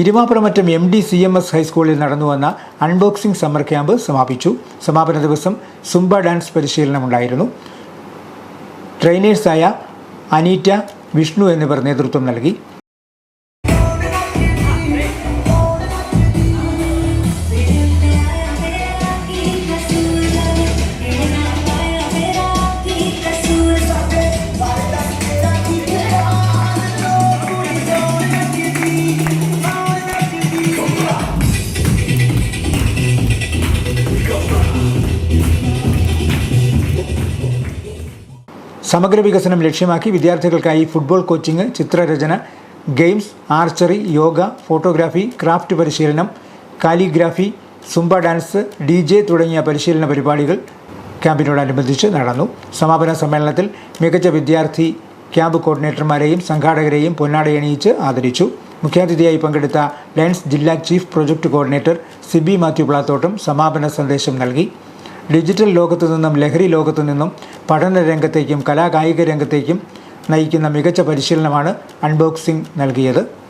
Irumapramattam M D C M S ഹൈസ്കൂളിൽ നടന്നുവന്ന unboxing summer camp സമാപിച്ചു. സമാപന ദിവസം സുംബ ഡാൻസ് പരിശീലനമുണ്ടായിരുന്നു. ട്രെയിനേഴ്സായ അനീറ്റ വിഷ്ണു എന്നിവർ നേതൃത്വം നൽകി. സമഗ്ര വികസനം ലക്ഷ്യമാക്കി വിദ്യാർത്ഥികൾക്കായി ഫുട്ബോൾ കോച്ചിങ് ചിത്രരചന games archery yoga photography craft പരിശീലനം calligraphy zumba dance D J തുടങ്ങിയ പരിശീലന പരിപാടികൾ ക്യാമ്പിനോടനുബന്ധിച്ച് നടന്നു. സമാപന സമ്മേളനത്തിൽ മികച്ച വിദ്യാർത്ഥി ക്യാമ്പ് കോർഡിനേറ്റർമാരെയും സംഘാടകരെയും പൊന്നാടയണിയിച്ച് ആദരിച്ചു. മുഖ്യാതിഥിയായി പങ്കെടുത്ത ലയൻസ് ജില്ലാ chief project coordinator Siby Mathew Plathottam സമാപന സന്ദേശം നൽകി. ഡിജിറ്റൽ ലോകത്തു നിന്നും ലഹരി ലോകത്തു നിന്നും പഠന രംഗത്തേക്കും കലാകായിക രംഗത്തേക്കും നയിക്കുന്ന മികച്ച പരിശീലനമാണ് അൺബോക്സിംഗ് നൽകിയത്.